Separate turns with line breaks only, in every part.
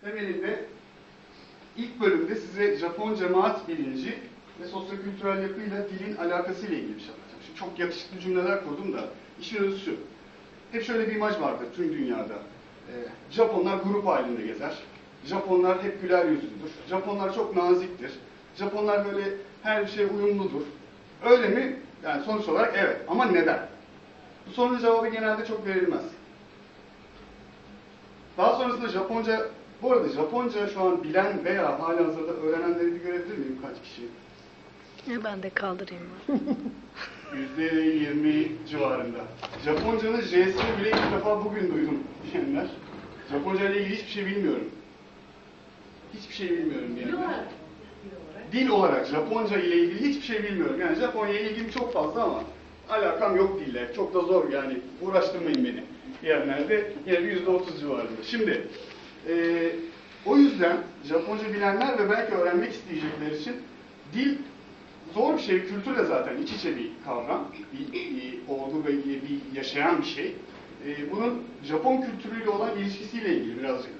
temelinde ilk bölümde size Japon cemaat bilinci ve sosyokültürel yapıyla dilin alakasıyla ilgili bir şey anlatacağım. Şimdi çok yakışıklı cümleler kurdum da işin özü şu. Hep şöyle bir imaj vardır tüm dünyada. Ee, Japonlar grup halinde gezer. Japonlar hep güler yüzlüdür. Japonlar çok naziktir. Japonlar böyle her şeye uyumludur. Öyle mi? Yani sonuç olarak evet. Ama neden? Bu sorunun cevabı genelde çok verilmez. Daha sonrasında Japonca, bu arada Japonca şu an bilen veya halihazırda öğrenenleri bir görebilir miyim kaç kişi?
Ben de kaldırayım ben.
%20 civarında. Japonca'nın J'sini bile ilk defa bugün duydum diyenler. Japonca ile ilgili hiçbir şey bilmiyorum. Hiçbir şey bilmiyorum diyenler. Dil olarak Japonca ile ilgili hiçbir şey bilmiyorum. Yani Japonya ile ilgim çok fazla ama alakam yok dille. Çok da zor yani uğraştırmayın beni diyenlerde yine bir yüzde otuz civarında. Şimdi eee, o yüzden Japonca bilenler ve belki öğrenmek isteyecekler için dil zor bir şey. Kültürle zaten iç içe bir kavram. Bir, bir olgu ve bir yaşayan bir şey. Eee, bunun Japon kültürüyle olan ilişkisiyle ilgili birazcık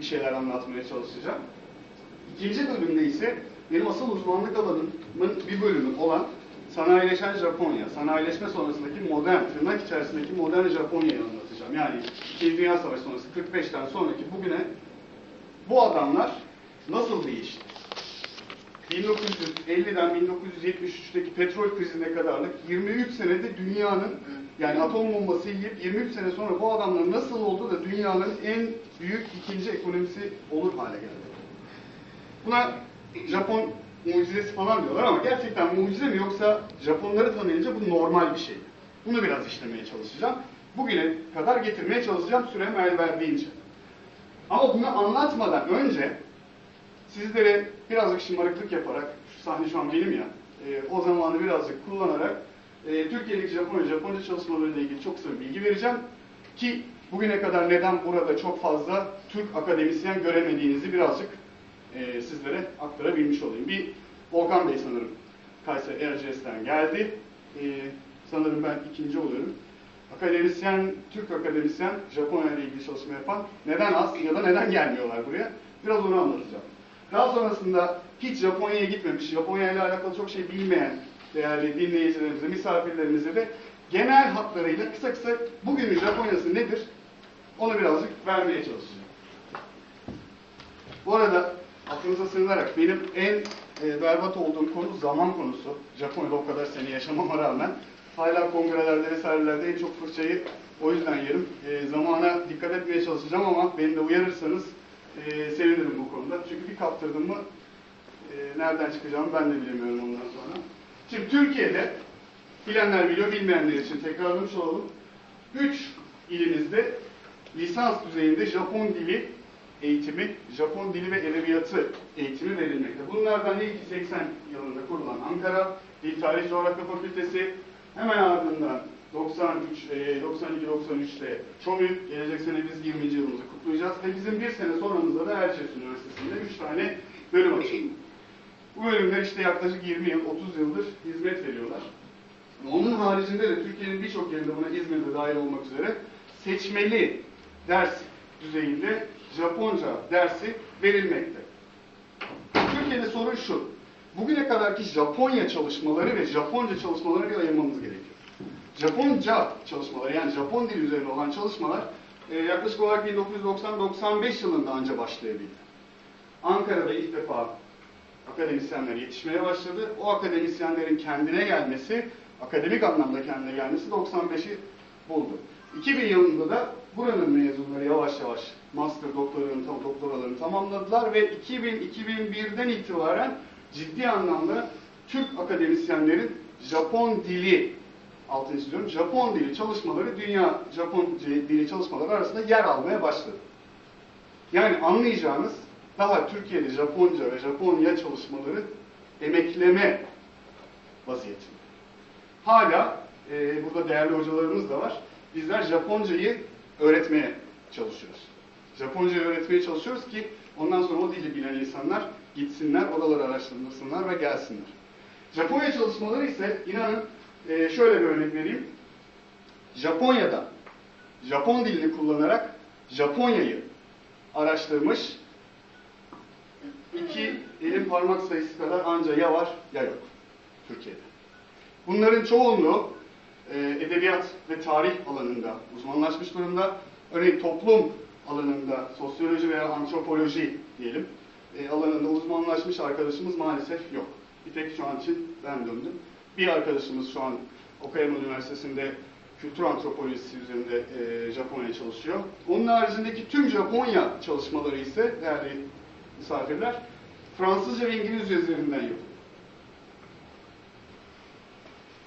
bir şeyler anlatmaya çalışacağım. İkinci bölümde ise benim asıl uzmanlık alanımın bir bölümü olan sanayileşen Japonya, sanayileşme sonrasındaki modern, tırnak içerisindeki modern Japonya'yı anlatacağım. Yani İkinci Dünya Savaşı sonrası 45'ten sonraki bugüne bu adamlar nasıl değişti? 1950'den 1973'teki petrol krizine kadarlık 23 senede dünyanın yani atom bombası yiyip 23 sene sonra bu adamlar nasıl oldu da dünyanın en büyük ikinci ekonomisi olur hale geldi? Buna Japon mucizesi falan diyorlar ama gerçekten mucize mi yoksa Japonları tanıyınca bu normal bir şey. Bunu biraz işlemeye çalışacağım. Bugüne kadar getirmeye çalışacağım sürem el verdiğince. Ama bunu anlatmadan önce sizlere birazcık şımarıklık yaparak, şu sahne şu an benim ya, e, o zamanı birazcık kullanarak e, Türkiye'deki Japonya, Japonca çalışmalarıyla ilgili çok kısa bilgi vereceğim. Ki bugüne kadar neden burada çok fazla Türk akademisyen göremediğinizi birazcık e, sizlere aktarabilmiş olayım. Bir Volkan Bey sanırım Kayseri Erciyes'ten geldi. E, sanırım ben ikinci oluyorum. Akademisyen, Türk akademisyen Japonya ile ilgili çalışma yapan neden az ya da neden gelmiyorlar buraya? Biraz onu anlatacağım. Daha sonrasında hiç Japonya'ya gitmemiş, Japonya ile alakalı çok şey bilmeyen değerli dinleyicilerimize, misafirlerimize de genel hatlarıyla kısa kısa bugünün Japonya'sı nedir? Onu birazcık vermeye çalışacağım. Bu arada aklınıza sığınarak benim en e, berbat olduğum konu zaman konusu. Japonya'da o kadar sene yaşamama rağmen hala kongrelerde vesairelerde en çok fırçayı o yüzden yerim. E, zamana dikkat etmeye çalışacağım ama beni de uyarırsanız e, sevinirim bu konuda. Çünkü bir kaptırdım mı e, nereden çıkacağımı ben de bilemiyorum ondan sonra. Şimdi Türkiye'de bilenler biliyor, bilmeyenler için tekrarlamış olalım. Üç ilimizde lisans düzeyinde Japon dili eğitimi, Japon dili ve edebiyatı eğitimi verilmekte. Bunlardan ilki 80 yılında kurulan Ankara Dil Tarih Coğrafya Fakültesi, hemen ardından 93, e, 92-93'te ÇOMÜ, gelecek sene biz 20. yılımızı kutlayacağız ve bizim bir sene sonramızda da Erciyes Üniversitesi'nde 3 tane bölüm açıldı. Bu bölümler işte yaklaşık 20 yıl, 30 yıldır hizmet veriyorlar. Onun haricinde de Türkiye'nin birçok yerinde buna İzmir'de dahil olmak üzere seçmeli ders düzeyinde Japonca dersi verilmekte. Türkiye'de sorun şu. Bugüne kadarki Japonya çalışmaları ve Japonca çalışmaları bir ayırmamız gerekiyor. Japonca çalışmaları yani Japon dili üzerine olan çalışmalar e, yaklaşık olarak 1990-95 yılında anca başlayabildi. Ankara'da ilk defa akademisyenler yetişmeye başladı. O akademisyenlerin kendine gelmesi, akademik anlamda kendine gelmesi 95'i buldu. 2000 yılında da buranın mezunları yavaş yavaş master doktoralarını, doktoralarını tamamladılar ve 2000-2001'den itibaren ciddi anlamda Türk akademisyenlerin Japon dili altını çiziyorum. Japon dili çalışmaları dünya Japon dili çalışmaları arasında yer almaya başladı. Yani anlayacağınız daha Türkiye'de Japonca ve Japonya çalışmaları emekleme vaziyetinde. Hala e, burada değerli hocalarımız da var. Bizler Japoncayı öğretmeye çalışıyoruz. Japoncayı öğretmeye çalışıyoruz ki ondan sonra o dili bilen insanlar gitsinler, oraları araştırsınlar ve gelsinler. Japonya çalışmaları ise inanın e, şöyle bir örnek vereyim. Japonya'da Japon dilini kullanarak Japonya'yı araştırmış iki elin parmak sayısı kadar anca ya var ya yok Türkiye'de. Bunların çoğunluğu e, edebiyat ve tarih alanında uzmanlaşmış durumda. Örneğin toplum alanında sosyoloji veya antropoloji diyelim e, alanında uzmanlaşmış arkadaşımız maalesef yok. Bir tek şu an için ben döndüm. Bir arkadaşımız şu an Okayama Üniversitesi'nde kültür antropolojisi üzerinde e, Japonya çalışıyor. Onun haricindeki tüm Japonya çalışmaları ise değerli misafirler Fransızca ve İngilizce üzerinden yapılıyor.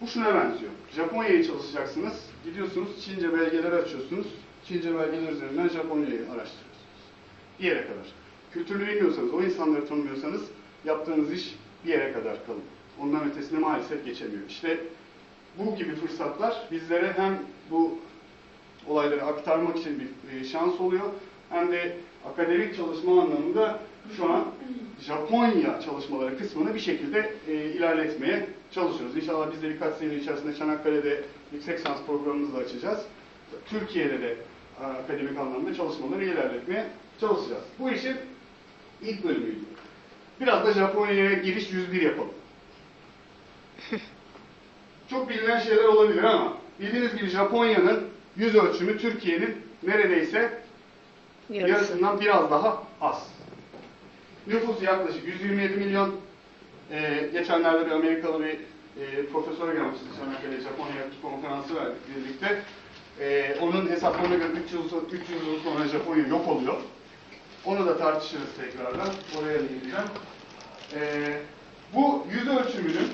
Bu şuna benziyor. Japonya'yı çalışacaksınız. Gidiyorsunuz Çince belgeler açıyorsunuz. Çince belgeler üzerinden Japonya'yı araştırıyorsunuz. Bir yere kadar. Kültürünü bilmiyorsanız, o insanları tanımıyorsanız yaptığınız iş bir yere kadar kalın. Ondan ötesine maalesef geçemiyor. İşte bu gibi fırsatlar bizlere hem bu olayları aktarmak için bir e, şans oluyor hem de akademik çalışma anlamında şu an Japonya çalışmaları kısmını bir şekilde e, ilerletmeye çalışıyoruz. İnşallah biz de birkaç sene içerisinde Çanakkale'de yüksek lisans programımızı da açacağız. Türkiye'de de akademik anlamda çalışmaları ilerletmeye çalışacağız. Bu işin ilk bölümüydü. Biraz da Japonya'ya giriş 101 yapalım. Çok bilinen şeyler olabilir ama bildiğiniz gibi Japonya'nın yüz ölçümü Türkiye'nin neredeyse
Yarısı.
yarısından biraz daha az. Nüfus yaklaşık 127 milyon. Ee, geçenlerde bir Amerikalı bir e, profesör gelmişti Çanakkale Japonya konferansı verdik birlikte. Ee, onun hesaplarına göre 300, 300 yıl sonra Japonya yok oluyor. Onu da tartışırız tekrardan. Oraya da gireceğim. Ee, bu yüz ölçümünün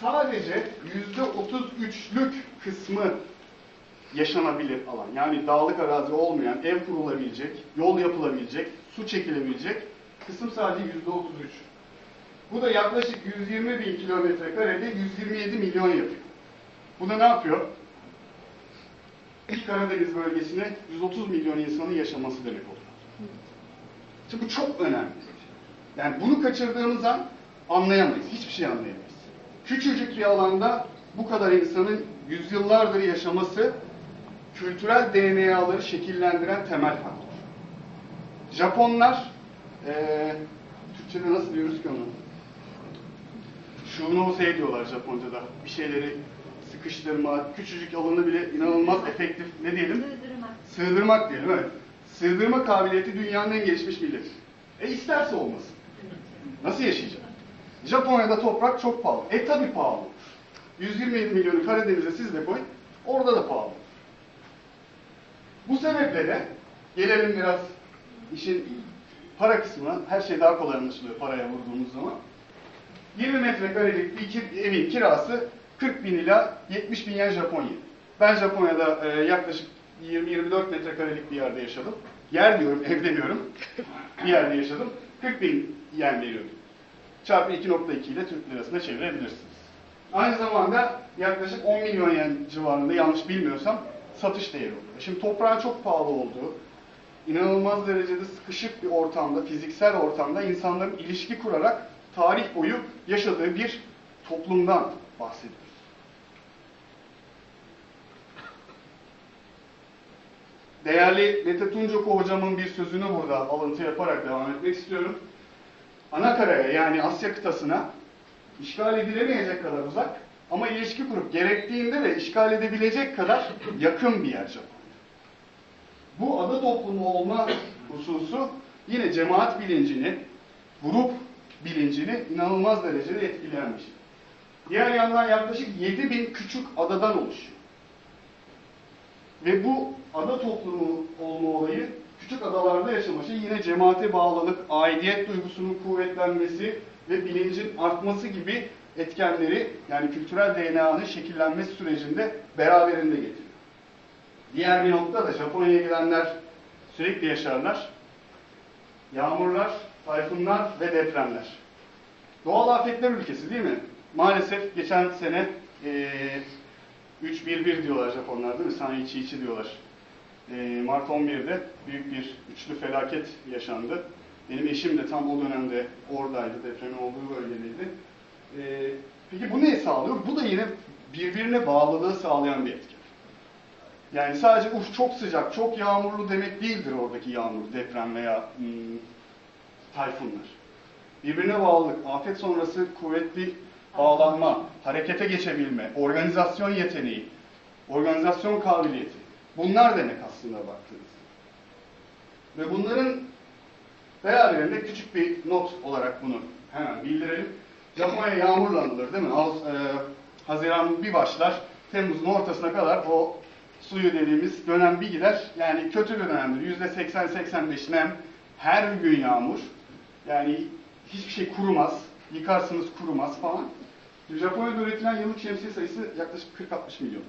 sadece yüzde 33'lük kısmı yaşanabilir alan. Yani dağlık arazi olmayan, ev kurulabilecek, yol yapılabilecek, su çekilebilecek kısım sadece yüzde 33. Bu da yaklaşık 120 bin kilometre karede 127 milyon yapıyor. Bu da ne yapıyor? Karadeniz bölgesine 130 milyon insanın yaşaması demek oluyor. Şimdi bu çok önemli. Yani bunu kaçırdığımız an anlayamayız. Hiçbir şey anlayamayız. Küçücük bir alanda bu kadar insanın yüzyıllardır yaşaması kültürel DNA'ları şekillendiren temel faktör. Japonlar eee Türkçe'de nasıl diyoruz ki onu? Şunu şey diyorlar Japonca'da. Bir şeyleri sıkıştırma, küçücük alanı bile inanılmaz efektif ne diyelim? Sığdırmak diyelim evet. Sığdırma kabiliyeti dünyanın en gelişmiş milleti. E isterse olmasın. Nasıl yaşayacak? Japonya'da toprak çok pahalı. E tabi pahalı. 127 milyonu Karadeniz'e siz de koy, orada da pahalı. Bu sebeple de gelelim biraz işin para kısmına. Her şey daha kolay anlaşılıyor paraya vurduğumuz zaman. 20 metrekarelik bir evin kirası 40 bin ila 70 bin yen Japonya. Ben Japonya'da e, yaklaşık 20-24 metrekarelik bir yerde yaşadım. Yer diyorum, ev demiyorum. Bir yerde yaşadım. 40 bin yen veriyordum. Çarpı 2.2 ile Türk lirasına çevirebilirsiniz. Aynı zamanda yaklaşık 10 milyon yen civarında yanlış bilmiyorsam satış değeri oluyor. Şimdi toprağın çok pahalı olduğu, inanılmaz derecede sıkışık bir ortamda, fiziksel ortamda insanların ilişki kurarak tarih boyu yaşadığı bir toplumdan bahsediyoruz. Değerli Mete Tuncoko hocamın bir sözünü burada alıntı yaparak devam etmek istiyorum. Anakaraya yani Asya kıtasına işgal edilemeyecek kadar uzak ama ilişki kurup gerektiğinde de işgal edebilecek kadar yakın bir yer Japonya. Bu ada toplumu olma hususu yine cemaat bilincini, grup bilincini inanılmaz derecede etkileyen bir şey. Diğer yandan yaklaşık 7 bin küçük adadan oluşuyor. Ve bu ada toplumu olma olayı küçük adalarda yaşaması yine cemaate bağlılık, aidiyet duygusunun kuvvetlenmesi ve bilincin artması gibi etkenleri yani kültürel DNA'nın şekillenmesi sürecinde beraberinde getiriyor. Diğer bir nokta da Japonya'ya gidenler sürekli yaşarlar. Yağmurlar, tayfunlar ve depremler. Doğal afetler ülkesi değil mi? Maalesef geçen sene eee 3-1-1 diyorlar Japonlar değil mi? Sanichi içi diyorlar. Eee Mart 11'de büyük bir üçlü felaket yaşandı. Benim eşim de tam o dönemde oradaydı, depremin olduğu bölgedeydi. Eee peki bu neyi sağlıyor? Bu da yine birbirine bağlılığı sağlayan bir etken. Yani sadece uf çok sıcak, çok yağmurlu demek değildir oradaki yağmur, deprem veya hmm, tayfunlar. Birbirine bağlılık, afet sonrası kuvvetli bağlanma, harekete geçebilme, organizasyon yeteneği, organizasyon kabiliyeti. Bunlar demek aslında baktığınızda. Ve bunların beraberinde küçük bir not olarak bunu hemen bildirelim. Japonya yağmurla değil mi? Ağustos, e, Haziran bir başlar, Temmuz'un ortasına kadar o suyu dediğimiz dönem bir gider. Yani kötü bir dönemdir. Yüzde 80-85 nem, her gün yağmur. Yani hiçbir şey kurumaz, yıkarsınız kurumaz falan. Japonya'da üretilen yıllık şemsiye sayısı yaklaşık 40-60 milyon.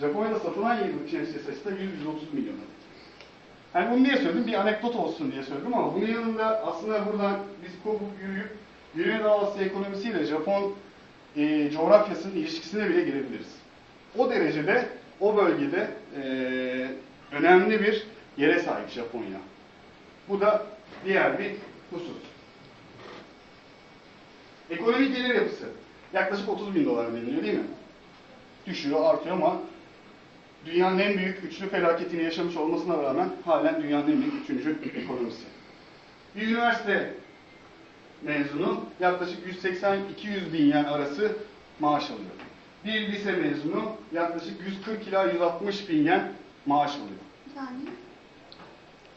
Japonya'da satılan yıllık şemsiye sayısı da 100-130 milyon. Yani bunu niye söyledim? Bir anekdot olsun diye söyledim ama bunun yanında aslında buradan biz kopup yürüyüp Güney Asya ekonomisiyle Japon e, coğrafyasının ilişkisine bile girebiliriz. O derecede o bölgede e, önemli bir yere sahip Japonya. Bu da diğer bir husus. Ekonomik gelir yapısı. Yaklaşık 30 bin dolar deniliyor değil mi? Düşüyor, artıyor ama dünyanın en büyük üçlü felaketini yaşamış olmasına rağmen halen dünyanın en büyük üçüncü ekonomisi. Bir üniversite mezunu yaklaşık 180-200 bin yen arası maaş alıyor. Bir lise mezunu yaklaşık 140 ila 160 bin yen maaş alıyor.
Yani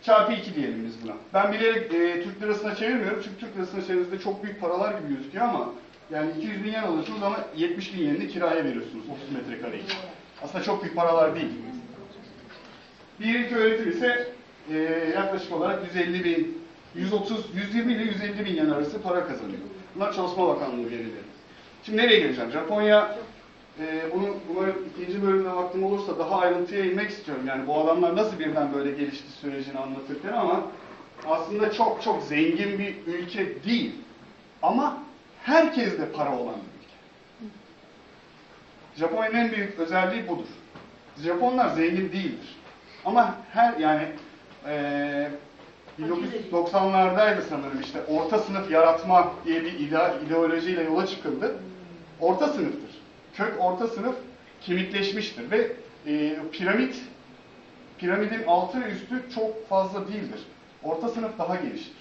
Çarpı 2 diyelim biz buna. Ben bilerek e, Türk lirasına çevirmiyorum çünkü Türk lirasına çevirdiğinizde çok büyük paralar gibi gözüküyor ama yani 200 bin yen alıyorsunuz ama 70 bin yenini kiraya veriyorsunuz 30 metrekareyi. Aslında çok büyük paralar değil. Bir ilk öğretim ise e, yaklaşık olarak 150 bin, 130, 120 ile 150 bin yen arası para kazanıyor. Bunlar Çalışma Bakanlığı verileri. Şimdi nereye geleceğim? Japonya, e, bunu umarım ikinci bölümde vaktim olursa daha ayrıntıya inmek istiyorum. Yani bu adamlar nasıl birden böyle gelişti sürecini anlatırken ama aslında çok çok zengin bir ülke değil. Ama herkeste para olan bir ülke. Japonya'nın en büyük özelliği budur. Japonlar zengin değildir. Ama her yani eee 1990'lardaydı sanırım işte orta sınıf yaratma diye bir ide- ideolojiyle yola çıkıldı. Orta sınıftır. Kök orta sınıf kemikleşmiştir ve eee, piramit piramidin altı ve üstü çok fazla değildir. Orta sınıf daha geniştir.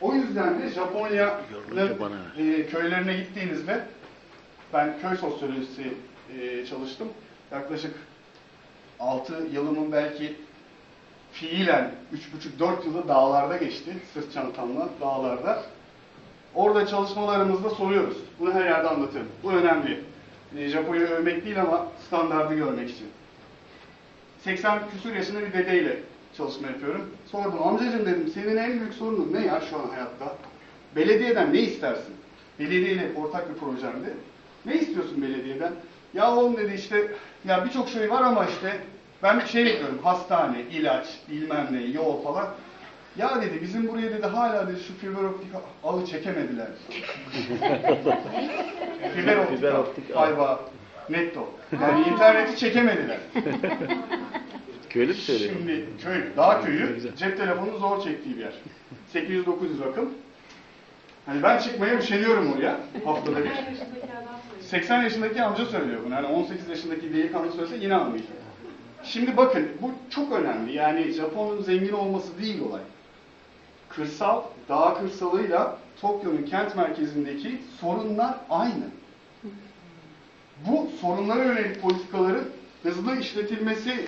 O yüzden de Japonya'nın eee, köylerine gittiğinizde ben köy sosyolojisi eee, çalıştım. Yaklaşık 6 yılımın belki fiilen 3,5-4 yılı dağlarda geçti. Sırt çantamla dağlarda. Orada çalışmalarımızda soruyoruz. Bunu her yerde anlatırım. Bu önemli. E, Japonya'yı övmek değil ama standardı görmek için. 80 küsur yaşında bir dedeyle çalışma yapıyorum. Sordum amcacığım dedim senin en büyük sorunun ne ya şu an hayatta? Belediyeden ne istersin? Belediyeyle ortak bir projemdi. Ne istiyorsun belediyeden? Ya oğlum dedi işte ya birçok şey var ama işte ben bir şey bekliyorum. Hastane, ilaç, bilmem ne, yol falan. Ya dedi bizim buraya dedi hala dedi şu fiber optik ağı çekemediler. fiber optik,
Fiber optik
netto. Yani interneti çekemediler.
Köylü mü söylüyor?
Şimdi köy,
Ne
köyü cep telefonu zor çektiği bir yer. 800-900 rakım. Hani ben çıkmaya üşeniyorum oraya haftada bir. 80 yaşındaki amca söylüyor bunu. Hani 18 yaşındaki delikanlı söylese yine anlayacak. Şimdi bakın bu çok önemli. Yani Japon'un zengin olması değil olay. Kırsal, dağ kırsalıyla Tokyo'nun kent merkezindeki sorunlar aynı. Bu sorunlara yönelik politikaların hızlı işletilmesi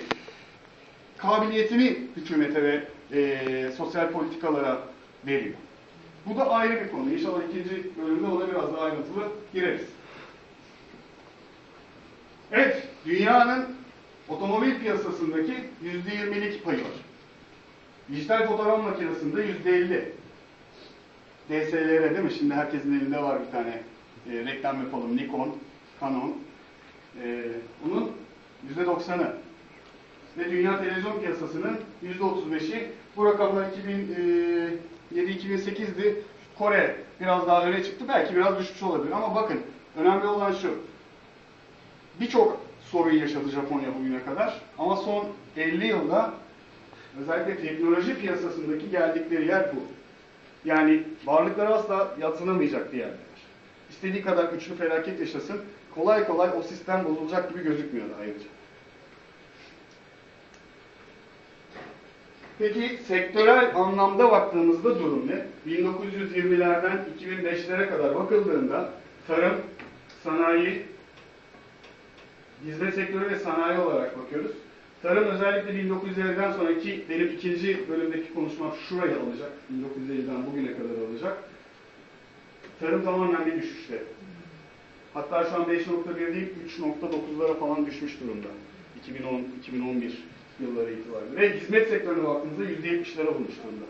kabiliyetini hükümete ve eee, sosyal politikalara veriyor. Bu da ayrı bir konu. İnşallah ikinci bölümde ona biraz daha ayrıntılı gireriz. Evet, dünyanın otomobil piyasasındaki %20'lik payı var. Dijital fotoğraf makinesinde %50. DSLR değil mi? Şimdi herkesin elinde var bir tane e, reklam yapalım. Nikon, Canon. E, bunun %90'ı. Ve dünya televizyon piyasasının %35'i. Bu rakamlar 2007-2008'di. Kore biraz daha öne çıktı. Belki biraz düşmüş olabilir ama bakın önemli olan şu. Birçok sorun yaşadı Japonya bugüne kadar. Ama son 50 yılda özellikle teknoloji piyasasındaki geldikleri yer bu. Yani varlıkları asla yatsınamayacak bir yerler. İstediği kadar güçlü felaket yaşasın, kolay kolay o sistem bozulacak gibi gözükmüyor da ayrıca. Peki sektörel anlamda baktığımızda durum ne? 1920'lerden 2005'lere kadar bakıldığında tarım, sanayi, hizmet sektörü ve sanayi olarak bakıyoruz. Tarım özellikle 1950'den sonraki benim ikinci bölümdeki konuşmam şuraya alacak. 1950'den bugüne kadar alacak. Tarım tamamen bir düşüşte. Hatta şu an 5.1 değil 3.9'lara falan düşmüş durumda. 2010-2011 yılları itibariyle. Ve hizmet sektörüne baktığınızda %70'lere bulmuş durumda.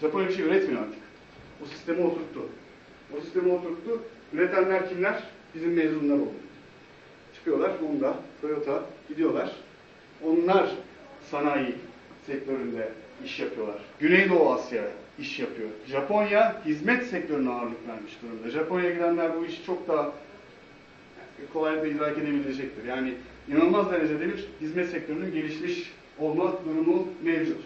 Japonya bir şey üretmiyor artık. O sistemi oturttu. O sistemi oturttu. Üretenler kimler? Bizim mezunlar oldu. Çıkıyorlar Honda, Toyota gidiyorlar. Onlar sanayi sektöründe iş yapıyorlar. Güneydoğu Asya iş yapıyor. Japonya hizmet sektörüne ağırlık vermiş durumda. Japonya'ya gidenler bu işi çok daha kolaylıkla idrak edebilecektir. Yani inanılmaz derecede bir hizmet sektörünün gelişmiş olma durumu mevcut.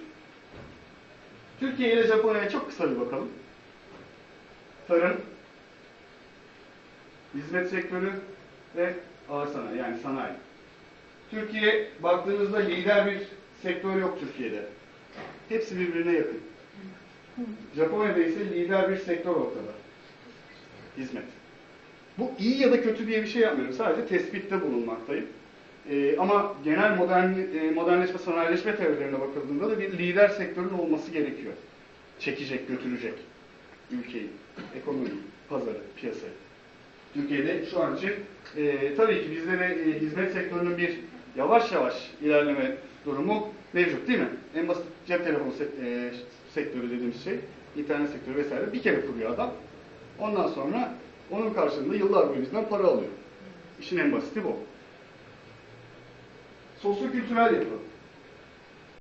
Türkiye ile Japonya'ya çok kısa bir bakalım. Tarım, hizmet sektörü ve ağır sanayi yani sanayi. Türkiye baktığınızda lider bir sektör yok Türkiye'de. Hepsi birbirine yakın. Japonya'da ise lider bir sektör ortada. Hizmet. Bu iyi ya da kötü diye bir şey yapmıyorum. Sadece tespitte bulunmaktayım. Ee, ama genel modern, e, modernleşme, sanayileşme teorilerine bakıldığında da bir lider sektörün olması gerekiyor. Çekecek, götürecek ülkeyi, ekonomiyi, pazarı, piyasayı. Türkiye'de şu an için e, tabii ki bizde de e, hizmet sektörünün bir yavaş yavaş ilerleme durumu mevcut değil mi? En basit cep telefonu sek- e, sektörü dediğimiz şey, internet sektörü vesaire bir kere kuruyor adam. Ondan sonra onun karşılığında yıllar boyu bizden para alıyor. İşin en basiti bu. Sosyokültürel yapı.